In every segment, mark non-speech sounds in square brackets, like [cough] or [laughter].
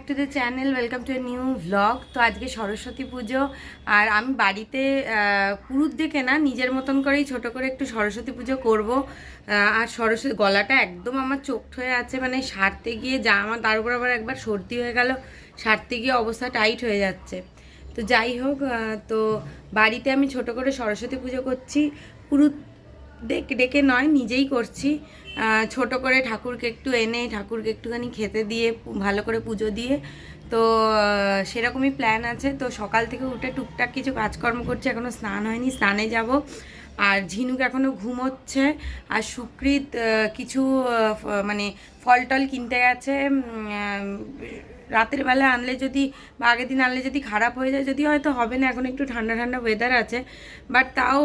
Back to the channel welcome to a new vlog তো আজকে সরস্বতী পুজো, আর আমি বাড়িতে পুরুত দেখে না, নিজের মতন করেই ছোট করে একটু সরস্বতী পুজো করব। আর সরস্বতী গলাটা একদম আমার চোখ হয়ে আছে মানে সারতে গিয়ে যা আমার, তার উপর আবার একবার সর্দি হয়ে গেল, সারতে গিয়ে অবস্থা টাইট হয়ে যাচ্ছে। তো যাই হোক তো বাড়িতে আমি ছোট করে সরস্বতী পুজো করছি। পুরুত ডেকে ডেকে নয়, নিজেই করছি। ছোট করে ঠাকুরকে একটু এনে, ঠাকুরকে একটুখানি খেতে দিয়ে ভালো করে পুজো দিয়ে, তো সেরকমই প্ল্যান আছে। তো সকাল থেকে উঠে টুকটাক কিছু কাজকর্ম করছে এখনও স্নান হয়নি, স্নানে যাব। আর ঝিনুক এখনও ঘুমোচ্ছে আর সুকৃত কিছু মানে ফল টল কিনতে গেছে রাতের বেলা আনলে যদি বা আগের দিন আনলে যদি খারাপ হয়ে যায় যদি হয়তো হবে না, এখন একটু ঠান্ডা ঠান্ডা ওয়েদার আছে বাট তাও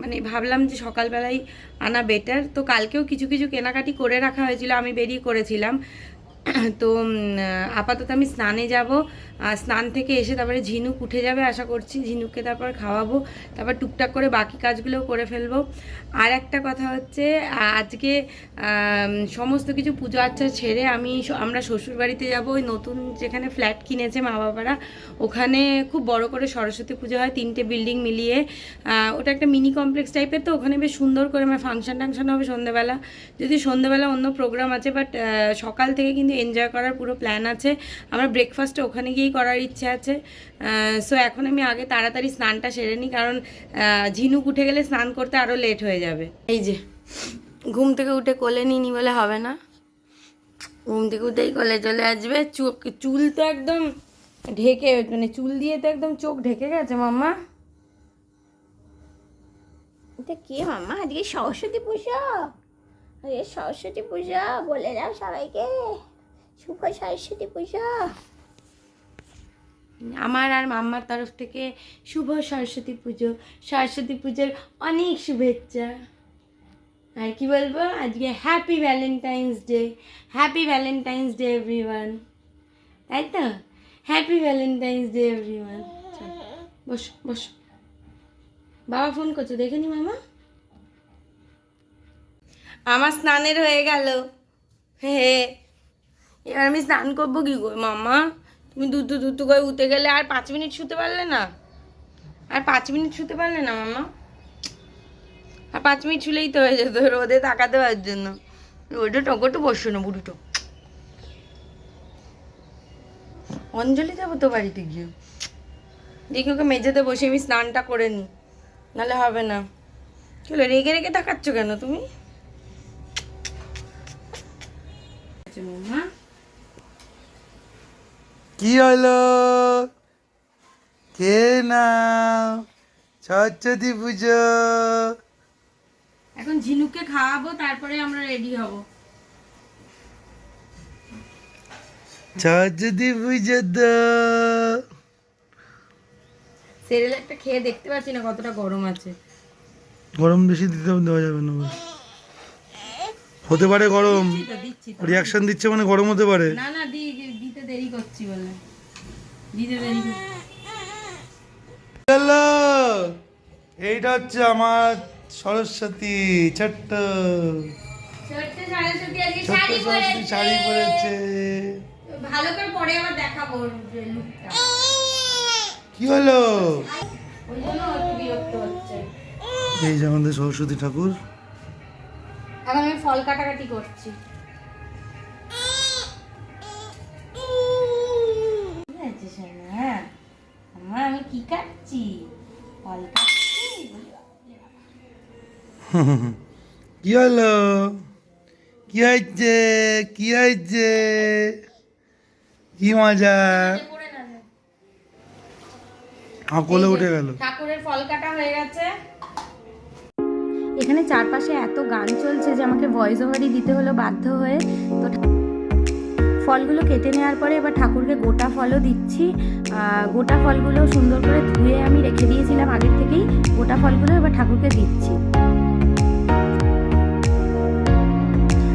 মানে ভাবলাম যে সকালবেলাই আনা বেটার তো কালকেও কিছু কিছু কেনাকাটি করে রাখা হয়েছিল, আমি বেরিয়ে করেছিলাম। [clears throat] তো আপাতত আমি স্নানে যাব। স্নান থেকে এসে তারপরে ঝিনুক উঠে যাবে, আশা করছি। ঝিনুককে তারপর খাওয়াবো, তারপর টুকটাক করে বাকি কাজগুলোও করে ফেলব। আর একটা কথা হচ্ছে আজকে সমস্ত কিছু পুজো আচ্ছা ছেড়ে আমি আমরা শ্বশুর বাড়িতে যাব, ওই নতুন যেখানে ফ্ল্যাট কিনেছে মা বাবারা, ওখানে খুব বড় করে সরস্বতী পুজো হয়, তিনটে বিল্ডিং মিলিয়ে। ওটা একটা মিনি কমপ্লেক্স টাইপের তো, ওখানে বেশ সুন্দর করে আমার ফাংশন টাংশন হবে সন্ধ্যেবেলা যদি সন্ধ্যেবেলা অন্য প্রোগ্রাম আছে বাট সকাল থেকে কিন্তু এনজয় করার পুরো প্ল্যান আছে। আমার ব্রেকফাস্টটা ওখানে গিয়েই করার ইচ্ছে আছে। সো এখন আমি আগে তাড়াতাড়ি স্নানটা সেরে নিই, কারণ ঝিনুক উঠে গেলে স্নান করতে আরও লেট হয়ে যাবে। এই যে, ঘুম থেকে উঠে কোলে নিনি বলে হবে না। ঘুম থেকে উঠেই কোলে চলে আসবে। চোখ চুল তো একদম ঢেকে মানে চুল দিয়ে তো একদম চোখ ঢেকে গেছে, মাম্মা। এটা কে মামা আজকে সরস্বতী পূজা? আজকে সরস্বতী পুজো, বলে দাও সবাইকে। শুভ সরস্বতী পুজো। আমার আর মাম্মার তরফ থেকে শুভ সরস্বতী পুজো। সরস্বতী পুজোর অনেক শুভেচ্ছা। আর কি বলব? আজকে happy Valentine's day happy Valentine's day everyone তাই তো? Happy Valentine's day everyone boss boss. বাবা ফোন করছ, দেখে নি মামা? আমার স্নানের হয়ে গেল। হে এবার আমি স্নান করব কি মামা? তুমি দুধ দুধ করে উঠে গেলে আর পাঁচ মিনিট শুতে পারলে না। আর পাঁচ মিনিট শুতে পারলে না মামা আর পাঁচ মিনিট শুলেই তো হয়ে যেত, রোদে তাকাতে পারার জন্য। রোদে টকটু বসছো না, বুড়িটো। অঞ্জলি যাব তো বাড়িতে গিয়ে। দেখি ওকে মেঝেতে বসে আমি স্নানটা করে নিই, নাহলে হবে না। চলো রেগে রেগে তাকাচ্ছ কেন তুমি? কি হলো? কে না সরস্বতী পুজো। এখন ঝিনুককে খাওয়াবো তারপরে আমরা রেডি হব। সরস্বতী পুজো তো। সেরেল একটা খেয়ে দেখতে পাচ্ছি না কতটা গরম আছে। গরম বেশি দিতে দেওয়া যাবে না হতে পারে গরম। রিয়াকশন দিচ্ছে মানে গরম হতে পারে। না না দি দিতে দেরি করছি বলে। দিতে দেরি হ্যালো এইটা হচ্ছে আমার সরস্বতী ছোট্ট। ছোট্ট সরস্বতী শাড়ি পরেছে। ভালো করে পরে আবার দেখাবো লুকটা কি হলো? এই যে আমাদের সরস্বতী ঠাকুর। এখন আমি ফল কাটাকাটি করছি। কাটছি ফল কাটছি কি হলো? কি হয়েছে? কি হয়েছে? কি মজা? কোলে উঠে গেল। ঠাকুরের ফল কাটা হয়ে গেছে। এখানে চারপাশে এত গান চলছে যে আমাকে ভয়েস ওভারই দিতে হলো বাধ্য হয়ে। তো ফলগুলো কেটে নেওয়ার পরে এবার ঠাকুরকে গোটা ফলও দিচ্ছি। গোটা ফলগুলো সুন্দর করে ধুয়ে আমি রেখে দিয়েছিলাম আগের থেকেই। গোটা ফলগুলো এবার ঠাকুরকে দিচ্ছি।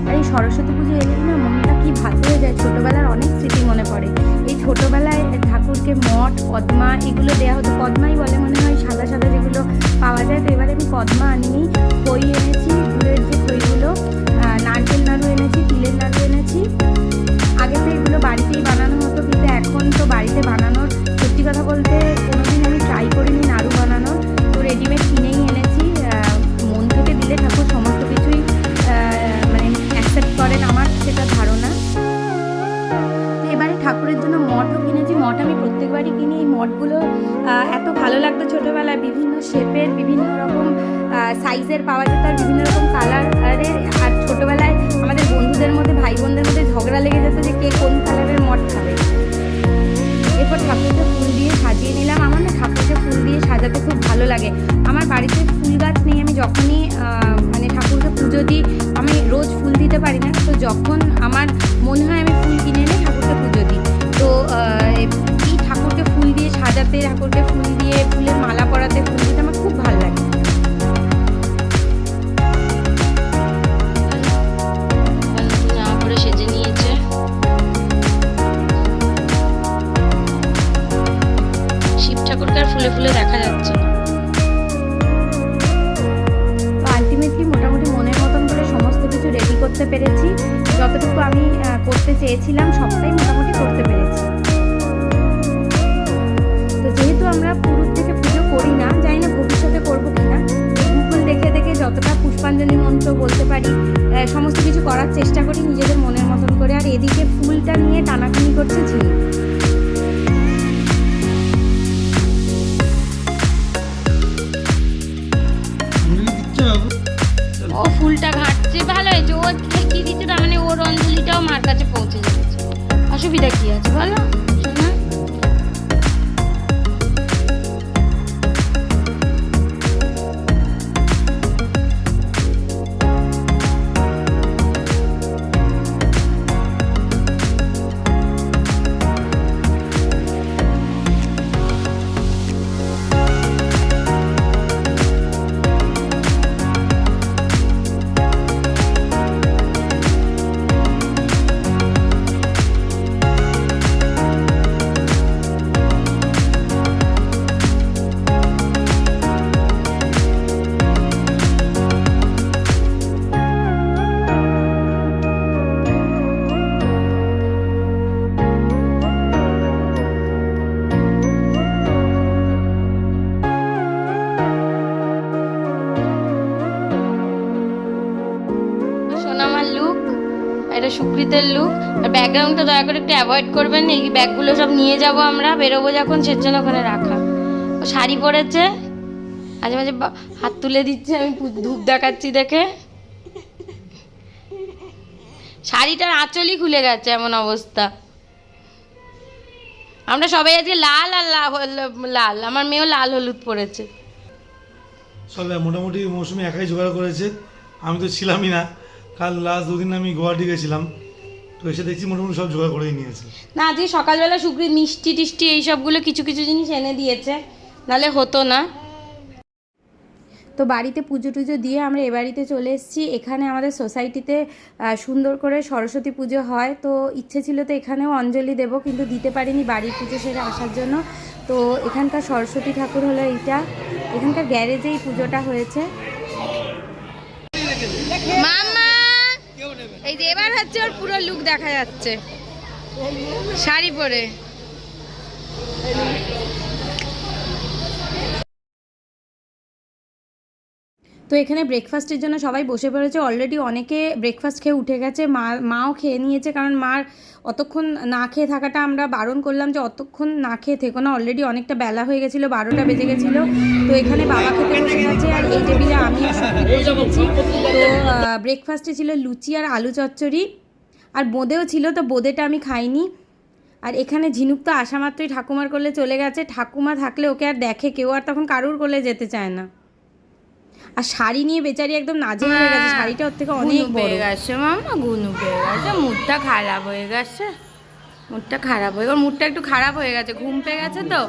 আর এই সরস্বতী পুজো এলেই না মনটা কি ভালো হয়ে যায়। ছোটোবেলার অনেক স্মৃতি মনে পড়ে। এই ছোটোবেলায় ঠাকুরকে মঠ, পদ্মা এগুলো দেওয়া হতো। পদ্মাই বলে মনে হয় সাদা সাদা যেগুলো পাওয়া যায়। তো এবারে আমি পদ্মা আনিনি খই এনেছি, গুড়ের যে খইগুলো নারকেল নাড়ু এনেছি, তিলের নাড়ু এনেছি। আগের তো এগুলো বাড়িতেই বানানো হতো, কিন্তু এখন তো বাড়িতে বানানোর, সত্যি কথা বলতে কোনোদিন আমি ট্রাই করিনি নাড়ু বানানোর। তো রেডিমেড কিনেই এনেছি। মন থেকে দিলে ঠাকুর সমস্ত কিছুই মানে অ্যাকসেপ্ট করেন আমার সেটা ধারণা। এবারে ঠাকুরের জন্য মঠও কিনেছি। মঠ আমি প্রত্যেকবারই কিনি। এই মঠগুলো এত ভালো লাগতো ছোটোবেলায়। বিভিন্ন শেপের বিভিন্ন রকম সাইজের পাওয়া যেত আর বিভিন্ন রকম করতে পেরেছি। যতটুকু আমি করতে চেয়েছিলাম সবটাই মোটামুটি করতে পেরেছি। তো যেহেতু আমরা পুরুষ থেকে পুজো করি না জানি না ভবিষ্যতে করব কিনা গুগল দেখে দেখে যতটা পুষ্পাঞ্জলি মন্ত্র বলতে পারি সমস্ত কিছু করার চেষ্টা করি নিজেদের মনের মতন করে। আর এদিকে ফুলটা নিয়ে টানাটানি করছে ঝিল। ফুলটা ওর অঞ্জলিটাও মার কাছে পৌঁছে যাচ্ছে অসুবিধা কি আছে বলো? সুকৃতের লুক আর ব্যাকগ্রাউন্ডটা দয়া করে একটু অ্যাভয়েড করবেন এই ব্যাগগুলো সব নিয়ে যাব আমরা। বেরোবো যখন সের জন্য ওখানে রাখা। ও শাড়ি পরেছে। মাঝে মাঝে হাত তুলে দিচ্ছে। আমি ধূপ দেখাচ্ছি দেখে। শাড়িটার আঁচলই খুলে গেছে এমন অবস্থা। আমরা সবাই আজকে লাল আর লাল। আমার মেয়েও লাল হলুদ পরেছে। সব মোটামুটি মৌসুমি একাই জোগাড় করেছে। আমি তো ছিলামই না। কাল লাস্ট দুদিন আমি গুয়াহাটি গেছিলাম। তো এসে দেখছি মোটামুটি সব জোগাড় করেই নিয়েছে। না আজকে সকালবেলা সুগ্রীব মিষ্টি টিষ্টি এই সবগুলো কিছু কিছু জিনিস এনে দিয়েছে নালে হতো না। তো বাড়িতে পুজো টুজো দিয়ে আমরা এ বাড়িতে চলে এসেছি। এখানে আমাদের সোসাইটিতে সুন্দর করে সরস্বতী পুজো হয়। তো ইচ্ছে ছিল তো এখানেও অঞ্জলি দেব কিন্তু দিতে পারিনি বাড়ির পুজো সেরে আসার জন্য। তো এখানকার সরস্বতী ঠাকুর হলো এইটা। এখানকার গ্যারেজেই পুজোটা হয়েছে। মামা! এবার হচ্ছে ওর পুরো লুক দেখা যাচ্ছে। শাড়ি পরে। তো এখানে ব্রেকফাস্টের জন্য সবাই বসে পড়েছে। অলরেডি অনেকে ব্রেকফাস্ট খেয়ে উঠে গেছে। মা, মাও খেয়ে নিয়েছে কারণ মার অতক্ষণ না খেয়ে থাকাটা আমরা বারণ করলাম যে অতক্ষণ না খেয়ে থেকো না। অলরেডি অনেকটা বেলা হয়ে গেছিল, বারোটা বেজে গেছিল। তো এখানে বাবা খেতে বসে গেছে আর এই টেবিলে আমি তো ব্রেকফাস্টে ছিল লুচি আর আলু চচ্চড়ি। আর বোঁদেও ছিল, তো বোঁদেটা আমি খাইনি। আর এখানে ঝিনুক তো আসা মাত্রই ঠাকুমার করলে চলে গেছে। ঠাকুমা থাকলে ওকে আর দেখে কেউ, আর তখন কারুর করলে যেতে চায় না। আর শাড়ি নিয়ে বেচারি একদম নাজে হয়ে গেছে। শাড়িটা ওর থেকে অনেক বড়। গেছে মামা গুনু পেয়ে গেছে। মুডটা খারাপ হয়ে গেছে। মুডটা খারাপ হয়ে ওর মুডটা একটু খারাপ হয়ে গেছে ঘুম পেয়ে গেছে তো।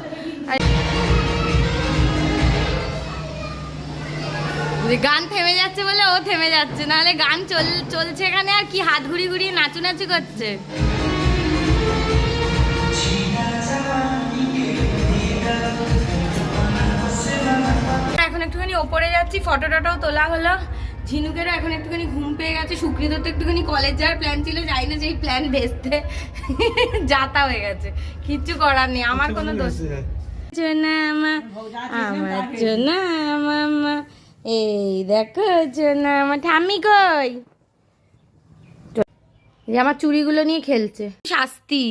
গান থেমে যাচ্ছে বলে ও থেমে যাচ্ছে। নাহলে গান চল চলছে এখানে আর কি? হাত ঘুরি ঘুরিয়ে নাচু নাচু করছে। একটুখানি ওপরে যাচ্ছি ফটো টটাও তোলা হলো। ঝিনুকেরও এখন একটুখানি ঘুম পেয়ে গেছে সুকৃত তো একটুখানি কলেজ যাওয়ার প্ল্যান ছিল যাই না যে এই প্ল্যান ভেস্তে [laughs] যাতা হয়ে গেছে কিচ্ছু করার নেই আমার কোনো দোষ আমার জোনা মামা এই দেখো জোনা আমার ঠাম্মি কই? যে আমার চুড়িগুলো নিয়ে খেলছে। শাস্তি।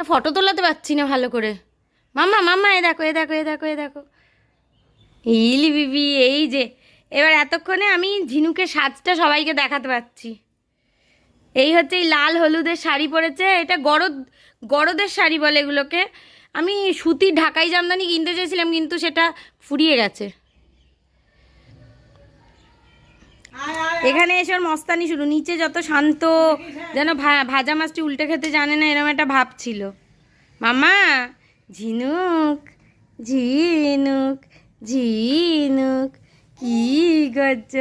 ফটো তোলাতে পারছি না ভালো করে। মামা মামা এ দেখো এ দেখো এ দেখো এ দেখো। ইলি বিবি, এই যে। এবার এতক্ষণে আমি ঝিনুকের সাজটা সবাইকে দেখাতে পাচ্ছি। এই হচ্ছে এই লাল হলুদের শাড়ি পরেছে, এটা গরদ, গরদের শাড়ি বলে এগুলোকে। আমি সুতির ঢাকাই জামদানি কিনতে চেয়েছিলাম, কিন্তু সেটা ফুরিয়ে গেছে। এখানে এসে মস্তানি শুরু। নিচে যত শান্ত, যেন ভাজা মাছটি উল্টে খেতে জানে না, এরকম একটা ভাব ছিল। মামা, ঝিনুক ঝিনুক ঝিনুক, কি করছ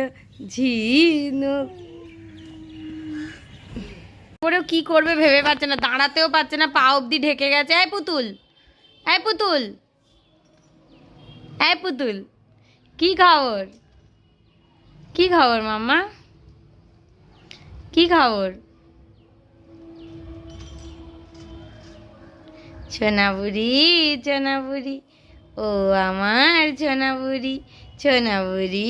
ঝিনুক। পরেও কি করবে ভেবে পাচ্ছে না, দাঁড়াতেও পারছে না, পা অবধি ঢেকে গেছে। এই পুতুল এই পুতুল এই পুতুল, কি খবর? কি খবর মাম্মা? কি খবর? সোনাবুড়ি সোনাবুড়ি ও আমার ছোনাবুড়ি ছোনাবুড়ি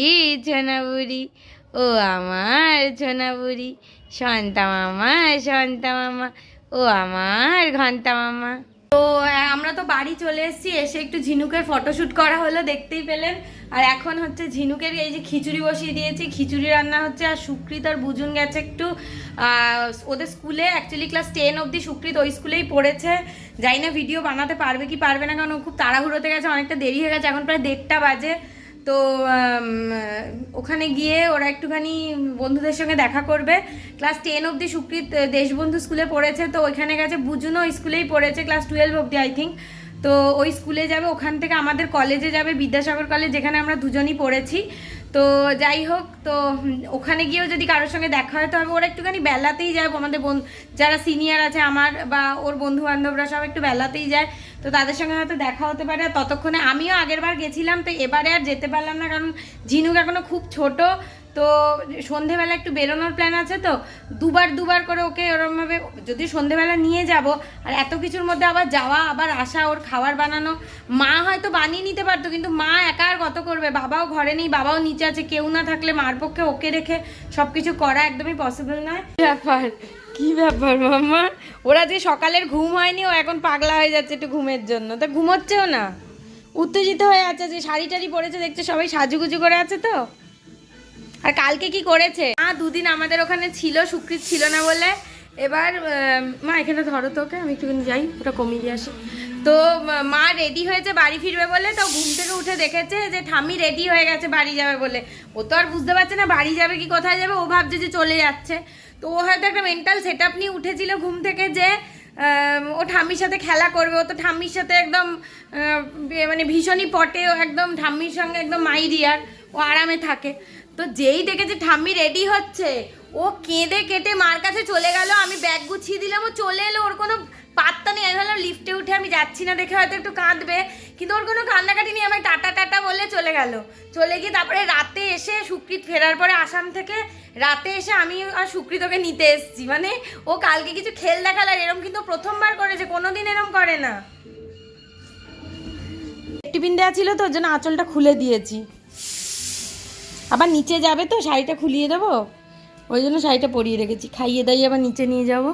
ছোনাবুড়ি। ও আমার ছোনাবুড়ি সন্তা মামা সন্তা মামা। ও আমার ঘণ্টা মামা। তো আমরা তো বাড়ি চলে এসেছি, এসে একটু ঝিনুকের ফটোশ্যুট করা হলো, দেখতেই পেলেন। আর এখন হচ্ছে ঝিনুকের এই যে খিচুড়ি বসিয়ে দিয়েছি, খিচুড়ি রান্না হচ্ছে, আর সুকৃত আর বুঝুন গেছে একটু ওদের স্কুলে অ্যাকচুয়ালি ক্লাস টেন অবধি সুকৃত ওই স্কুলেই পড়েছে। যাই না ভিডিও বানাতে পারবে কি পারবে না, কারণ ও খুব তাড়াহুড়োতে গেছে, অনেকটা দেরি হয়ে গেছে, এখন প্রায় দেড়টা বাজে। তো ওখানে গিয়ে ওরা একটুখানি বন্ধুদের সঙ্গে দেখা করবে। ক্লাস টেন অবধি সুকৃত দেশবন্ধু স্কুলে পড়েছে, তো ওইখানে গেছে বুঝুনও ওই স্কুলেই পড়েছে, ক্লাস টুয়েলভ অবধি আই থিঙ্ক তো ওই স্কুলে যাবে, ওখান থেকে আমাদের কলেজে যাবে, বিদ্যাসাগর কলেজ, যেখানে আমরা দুজনই পড়েছি। তো যাই হোক, তো ওখানে গিয়েও যদি কারোর সঙ্গে দেখা হয় তো হবে ওরা একটুখানি বেলাতেই যায়, আমাদের যারা সিনিয়র আছে, আমার বা ওর বন্ধু বান্ধবরা সব একটু বেলাতেই যায়। তো তাদের সঙ্গে হয়তো দেখা হতে পারে, আর ততক্ষণে আমিও আগেরবার গেছিলাম, তো এবারে আর যেতে পারলাম না, কারণ ঝিনুক এখনও খুব ছোট, তো সন্ধেবেলা একটু বেরোনোর প্ল্যান আছে তো, দুবার দুবার করে ওকে ওরমভাবে যদি সন্ধেবেলা নিয়ে যাব, আর এত কিছুর মধ্যে আবার যাওয়া, আবার আসা, ওর খাবার বানানো, মা হয়তো বানিয়ে নিতে পারতো, কিন্তু মা একা আর কত করবে, বাবাও ঘরে নেই, বাবাও নিচে আছে, কেউ না থাকলে মার পক্ষে ওকে রেখে সব কিছু করা একদমই পসিবল নয়। ব্যাপার? কি ব্যাপার মাম্মা ওরা যে সকালের ঘুম হয়নি, ও এখন পাগলা হয়ে যাচ্ছে একটু ঘুমের জন্য। তা ঘুমোচ্ছেও না? উত্তেজিত হয়ে আছে যে শাড়ি টাড়ি পরেছে, দেখছে সবাই সাজুগুজু করে আছে তো? আর কালকে কি করেছে? মা, দুদিন আমাদের ওখানে ছিল সুকৃত ছিল না বলে। এবার মা, এখানে ধরো তোকে, আমি একটুখানি যাই, ওটা কমিয়ে দিয়ে আসি। তো, মা- রেডি হয়েছে বাড়ি ফিরবে বলে, তো ঘুম থেকে উঠে দেখেছে যে ঠাম্মি রেডি হয়ে গেছে বাড়ি যাবে বলে। ও তো আর বুঝতে পারছে না বাড়ি যাবে কি, কোথায় যাবে, ও ভাবছে যে চলে যাচ্ছে। তো ও হয়তো একটা মেন্টাল সেট আপ নিয়ে উঠেছিল ঘুম থেকে যে ও ঠাম্মির সাথে খেলা করবে। ও তো ঠাম্মির সাথে একদম মানে ভীষণই পটে, ও একদম ঠাম্মির সঙ্গে একদম মাইডিয়ার ও আরামে থাকে। তো যেই দেখেছে ঠাম্মি রেডি হচ্ছে কেঁদে কেটে মার কাছে চলে গেল, আমি ব্যাগ গুছিয়ে দিলাম, ও চলে এলো, ওর কোনো পাত্তা নেই। আমি ভাবলাম লিফটে উঠে আমি যাচ্ছি না, দেখে হয়তো একটু কাঁদবে, কিন্তু ওর কোনো কান্নাকাটি নেই আমার টাটা টাটা বলে চলে গেল। চলে গিয়ে তারপরে রাতে এসে সুকৃত ফেরার পরে আসাম থেকে, রাতে এসে আমি আর সুকৃত ওকে নিতে এসেছি। মানে ও কালকে কিছু খেল দেখাল আর এরম কিন্তু প্রথমবার করেছে কোনোদিন এরম করে না। টিফিন দেওয়া ছিল তো, ওর জন্য আঁচলটা খুলে দিয়েছি। আবার নিচে যাবে তো, শাড়িটা খুলিয়ে দেবো? ওই জন্য শাড়িটা পরিয়ে রেখেছি। খাইয়ে দাইয়ে আবার নিচে নিয়ে যাব।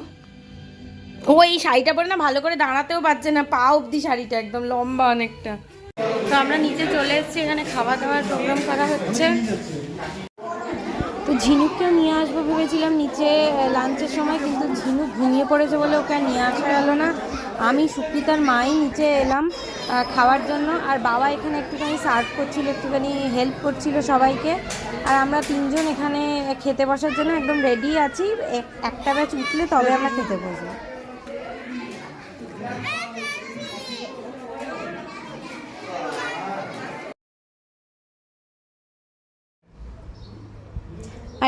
ও, এই শাড়িটা পরে না ভালো করে দাঁড়াতেও পারছে না, পা অবধি শাড়িটা একদম লম্বা অনেকটা। তো আমরা নিচে চলে এসেছি, এখানে খাওয়া দাওয়ার প্রোগ্রাম করা হচ্ছে। তো ঝিনুককেও নিয়ে আসব ভেবেছিলাম নিচে লাঞ্চের সময়, কিন্তু ঝিনুক ঘুমিয়ে পড়েছে বলে ওকে আর নিয়ে আসা গেল না। আমি সুপ্রিতার মাই নিচে এলাম খাওয়ার জন্য, আর বাবা এখানে একটুখানি সার্ভ করছিল, একটুখানি হেল্প করছিল সবাইকে। আর আমরা তিনজন এখানে খেতে বসার জন্য একদম রেডি আছি। এক- একটা ব্যাচ উঠলে তবে আমরা খেতে বসবো।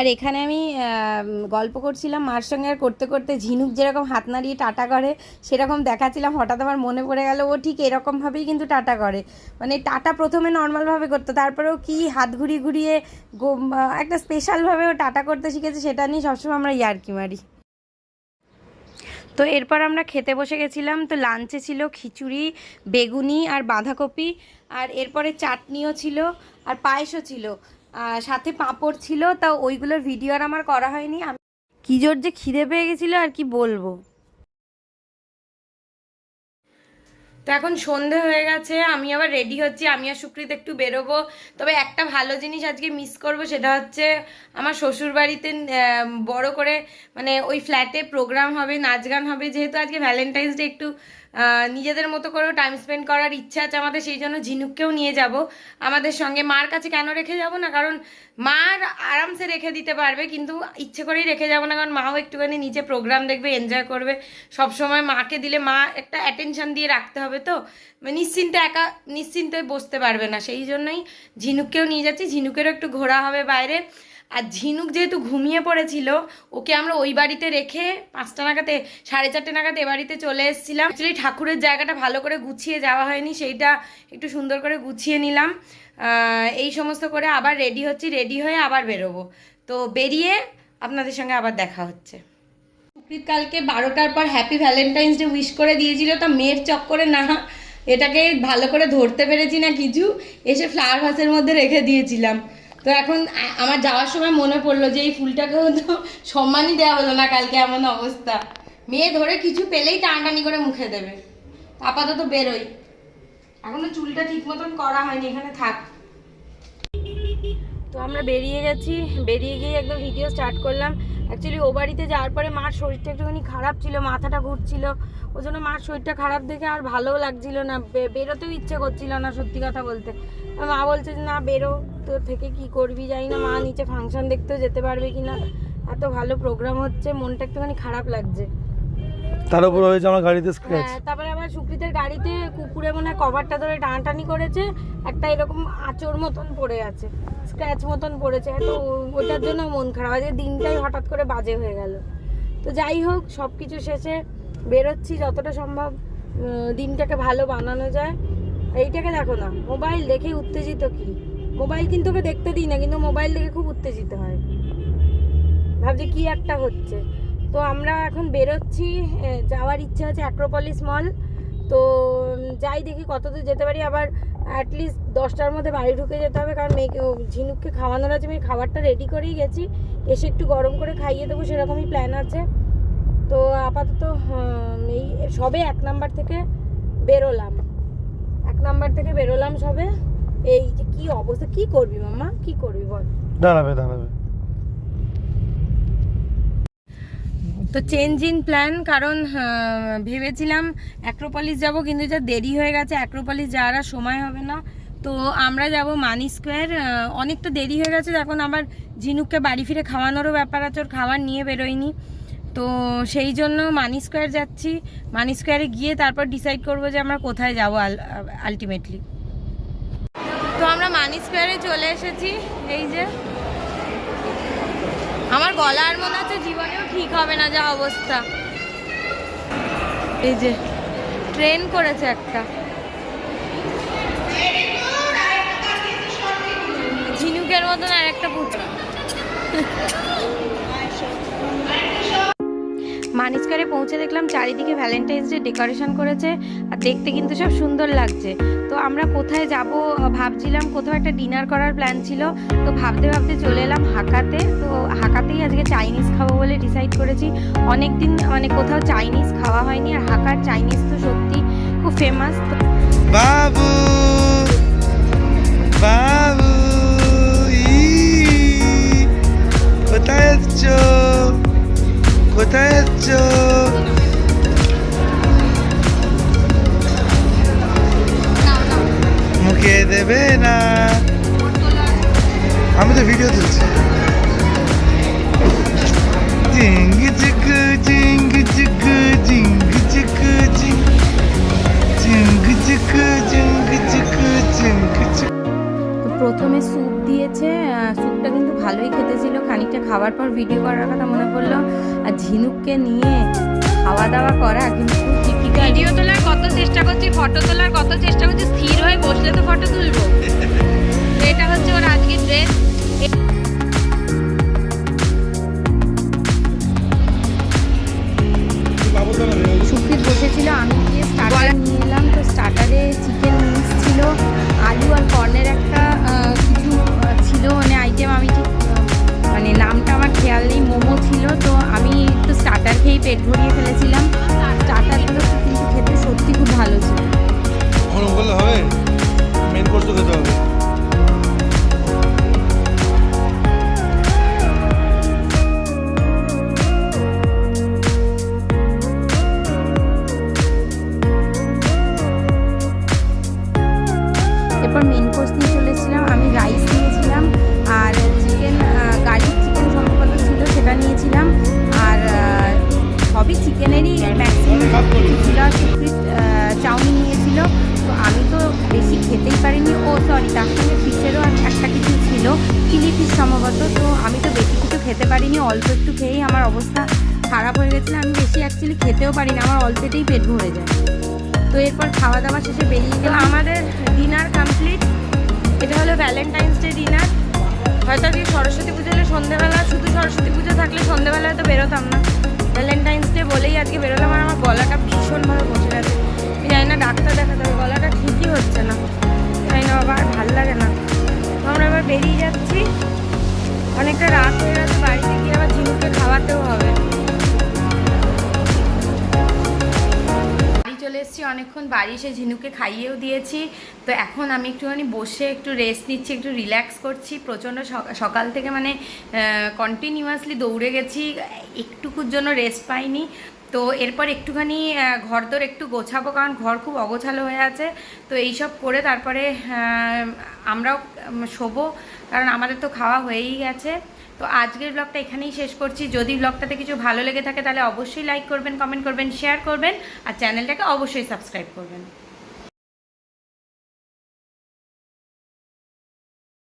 আর এখানে আমি গল্প করছিলাম মার সঙ্গে আর করতে করতে ঝিনুক যেরকম হাত নাড়িয়ে টাটা করে, সেরকম দেখাচ্ছিলাম। হঠাৎ আমার মনে পড়ে গেল, ও ঠিক এরকমভাবেই কিন্তু টাটা করে। মানে টাটা প্রথমে নর্মালভাবে করতো, তারপরেও কি হাত ঘুরিয়ে ঘুরিয়ে একটা স্পেশালভাবে ও টাটা করতে শিখেছে, সেটা নিয়ে সবসময় আমরা ইয়ার্কি মারি। তো এরপর আমরা খেতে বসে গেছিলাম, তো লাঞ্চে ছিল খিচুড়ি, বেগুনি আর বাঁধাকপি, আর এরপরে চাটনিও ছিল, আর পায়েসও ছিল। সাথে পাঁপড় ছিল, তা ওইগুলোর ভিডিও আর আমার করা হয়নি। আমি কি জোর যে খিদে পেয়ে গেছিল, আর কি বলব? তো এখন সন্ধে হয়ে গেছে, আমি আবার রেডি হচ্ছি, আমি আর সুকৃত একটু বেরোবো। তবে একটা ভালো জিনিস আজকে মিস করব, সেটা হচ্ছে আমার শ্বশুর বাড়িতে বড় করে মানে ওই ফ্ল্যাটে প্রোগ্রাম হবে, নাচ গান হবে, যেহেতু আজকে ভ্যালেন্টাইন্স ডে একটু নিজেদের মতো করেও টাইম স্পেন্ড করার ইচ্ছা আছে আমাদের, সেই জন্য ঝিনুককেও নিয়ে যাব। আমাদের সঙ্গে মার কাছে কেন রেখে যাব না? কারণ মার আরামসে রেখে দিতে পারবে, কিন্তু ইচ্ছে করেই রেখে যাব না, কারণ মাও একটুখানি নিজে প্রোগ্রাম দেখবে এনজয় করবে। সব সময় মাকে দিলে মা একটা অ্যাটেনশন দিয়ে রাখতে হবে তো। নিশ্চিন্তে একা, নিশ্চিন্তে বসতে পারবে না। সেই জন্যই ঝিনুককেও নিয়ে যাচ্ছি। ঝিনুকেরও একটু ঘোরা হবে বাইরে। আর ঝিনুক যেহেতু ঘুমিয়ে পড়েছিল, ওকে আমরা ওই বাড়িতে রেখে পাঁচটা নাগাতে, সাড়ে চারটে নাগাদ এ বাড়িতে চলে এসেছিলাম। অ্যাকচুয়ালি ঠাকুরের জায়গাটা ভালো করে গুছিয়ে যাওয়া হয়নি, সেইটা একটু সুন্দর করে গুছিয়ে নিলাম। এই সমস্ত করে আবার রেডি হচ্ছি রেডি হয়ে আবার বেরোবো। তো বেরিয়ে আপনাদের সঙ্গে আবার দেখা হচ্ছে। কালকে বারোটার পর হ্যাপি ভ্যালেন্টাইন্স ডে উইশ করে দিয়েছিল, তা মেয়ের চক্করে না, এটাকে ভালো করে ধরতে পেরেছি না কিছু, এসে ফ্লাওয়ার ভাসের মধ্যে রেখে দিয়েছিলাম। তো এখন আমার যাওয়ার সময় মনে পড়ল যে এই ফুলটাকেও তো সম্মানই দেওয়া হলো না কালকে এমন অবস্থা। মেয়ে ধরে কিছু পেলেই টানাটানি করে মুখে দেবে। আপাতত বেরোই। এখনও চুলটা ঠিক মতন করা হয়নি, এখানে থাক। তো আমরা বেরিয়ে গেছি, বেরিয়ে গিয়ে একদম ভিডিও স্টার্ট করলাম। অ্যাকচুয়ালি ও বাড়িতে যাওয়ার পরে মার শরীরটা একটুখানি খারাপ ছিল, মাথাটা ঘুরছিল। ওই জন্য মার শরীরটা খারাপ দেখে আর ভালোও লাগছিল না। বেরোতেও ইচ্ছে করছিল না, সত্যি কথা বলতে। মা বলছে যে না বেরো। তোর থেকে কি করবি জানি না। মা নিচে ফাংশন দেখতেও যেতে পারবে কি না। এত ভালো প্রোগ্রাম হচ্ছে মনটা একটুখানি খারাপ লাগছে। তার উপর হয়েছে আমার গাড়িতে স্ক্র্যাচ হ্যাঁ তারপরে আবার সুকৃতের গাড়িতে কুকুরে মনে কভারটা ধরে টানাটানি করেছে। একটা এরকম আঁচড় মতন পড়ে আছে স্ক্র্যাচ মতন পড়েছে। তো ওটার জন্য মন খারাপ আজকে দিনটাই হঠাৎ করে বাজে হয়ে গেল। তো যাই হোক সব কিছু শেষে বেরোচ্ছি যতটা সম্ভব। দিনটাকে ভালো বানানো যায়। এইটাকে দেখো না, মোবাইল দেখে উত্তেজিত কি? মোবাইল কিন্তু ওকে দেখতে দিই না, কিন্তু মোবাইল দেখে খুব উত্তেজিত হয়। ভাবছি কি একটা হচ্ছে। তো আমরা এখন বেরোচ্ছি যাওয়ার ইচ্ছে আছে অ্যাক্রোপলিস মল তো যাই দেখি কত দূর যেতে পারি। আবার অ্যাটলিস্ট দশটার মধ্যে বাড়ি ঢুকে যেতে হবে, কারণ মেয়েকে ঝিনুককে খাওয়ানোর আছে। আমি খাবারটা রেডি করেই গেছি। এসে একটু গরম করে খাইয়ে দেবো, সেরকমই প্ল্যান আছে। তো, আপাতত এই সবে এক নাম্বার থেকে বেরোলাম। এক নাম্বার থেকে বেরোলাম সবে। এই যে কি অবস্থা? কি করবি মামা কি করবি বল? দাঁড়াবে দাঁড়াবে। তো চেঞ্জ ইন প্ল্যান কারণ ভেবেছিলাম অ্যাক্রোপলিস যাব কিন্তু যা দেরি হয়ে গেছে অ্যাক্রোপলিস যাওয়ার আর সময় হবে না। তো আমরা যাব মানি স্কোয়ার অনেকটা দেরি হয়ে গেছে এখন আবার ঝিনুককে বাড়ি ফিরে খাওয়ানোরও ব্যাপার আছে ওর খাবার নিয়ে বেরোয়নি। তো সেই জন্য মানি স্কোয়ার যাচ্ছি। মানি স্কোয়ারে গিয়ে তারপর ডিসাইড করব যে আমরা কোথায় যাব আলটিমেটলি তো আমরা মানি স্কোয়ারে চলে এসেছি। এই যে। আমার গলার মনে হচ্ছে জীবনেও ঠিক হবে না যা অবস্থা। এই যে ট্রেন করেছে একটা। ঝিনুকের মতন আর একটা পুচকা। মানিসকারে পৌঁছে দেখলাম চারিদিকে ভ্যালেন্টাইন্স ডে ডেকোরেশন করেছে, আর দেখতে কিন্তু সব সুন্দর লাগছে। তো আমরা কোথায় যাব, ভাবছিলাম কোথাও একটা ডিনার করার প্ল্যান ছিল, তো ভাবতে ভাবতে চলে এলাম হাকাতে। তো হাকাতেই আজকে চাইনিজ খাব বলে ডিসাইড করেছি। অনেক দিন মানে কোথাও চাইনিজ খাওয়া হয়নি, আর হাকার চাইনিজ তো সত্যি খুব ফেমাস বাবু বাবু কোথায় কোথায় এসছ মুখে দেবে না? আমি তো ভিডিও তুলছি। জিঙ্গি চিকু জিঙ্গি চিকু জিঙ্গি চিকু জিঙ্গি চিকু চিঙ্গু চিকু চিঙ্গু চিকু। প্রথমে স্যুপ দিয়েছে স্যুপটা কিন্তু ভালোই খেতে ছিল। খানিকটা খাওয়ার পর ভিডিও করার কথা মনে পড়ল। আর ঝিনুককে নিয়ে খাওয়া দাওয়া করা কিন্তু ভিডিও তোলার কত চেষ্টা করছি ফটো তোলার কত চেষ্টা করছি স্থির হয়ে বসলে তো ফটো তুলবো। [laughs] এটা হচ্ছে ওর আজকের ড্রেস পেট ভরিয়ে ফেলেছিলাম। চাটা কিন্তু খেতে সত্যি খুব ভালো ছিল। হবে? মেন কোর্স তো খেতে হবে। চিকেনেরই ম্যাক্সিমাম ছিল চাউমিন নিয়েছিল। তো আমি তো বেশি খেতেই পারিনি। ও সরি তার সঙ্গে ফিশেরও একটা কিছু ছিল চিলি ফিশ সম্ভবত। তো আমি তো বেশি কিছু খেতে পারিনি অল্প একটু খেয়েই আমার অবস্থা খারাপ হয়ে গেছিল। আমি বেশি অ্যাকচুয়ালি খেতেও পারি না আমার অল্পেতেই পেট ভরে যায়। তো এরপর খাওয়া দাওয়া শেষে বেরিয়ে গেলাম। আমাদের ডিনার কমপ্লিট এটা হলো ভ্যালেন্টাইন্স ডে ডিনার হয়তো আজকে সরস্বতী পুজো হলে সন্ধ্যেবেলা শুধু সরস্বতী পুজো থাকলে সন্ধেবেলা হয়তো বেরোতাম না। ভ্যালেন্টাইন্স ডে বলেই আজকে বেরোলাম আর আমার গলাটা ভীষণভাবে বসে গেছে। আমি জানি না ডাক্তার দেখাতে হবে, গলাটা ঠিকই হচ্ছে না। জানি না বাবা, আর ভালো লাগে না। আমরা এবার বেরিয়ে যাচ্ছি। অনেকটা রাত হয়ে গেছে, বাড়িতে গিয়ে আবার অনেকক্ষণ বাড়ি এসে ঝিনুকে খাইয়েও দিয়েছি। তো এখন আমি একটুখানি বসে একটু রেস্ট নিচ্ছি একটু রিল্যাক্স করছি। প্রচণ্ড সকাল থেকে মানে কন্টিনিউয়াসলি দৌড়ে গেছি। একটুকুর জন্য রেস্ট পাইনি। তো এরপর একটুখানি আহ, ঘরদোর একটু গোছাবো কারণ ঘর খুব অগোছালো হয়ে আছে। তো এইসব করে তারপরে আমরাও শোবো কারণ আমাদের তো খাওয়া হয়েই গেছে। তো আজকের ব্লগটা এখানেই শেষ করছি। যদি ব্লগটাতে কিছু ভালো লেগে থাকে, তাহলে অবশ্যই লাইক করবেন কমেন্ট করবেন শেয়ার করবেন, আর চ্যানেলটাকে অবশ্যই সাবস্ক্রাইব করবেন।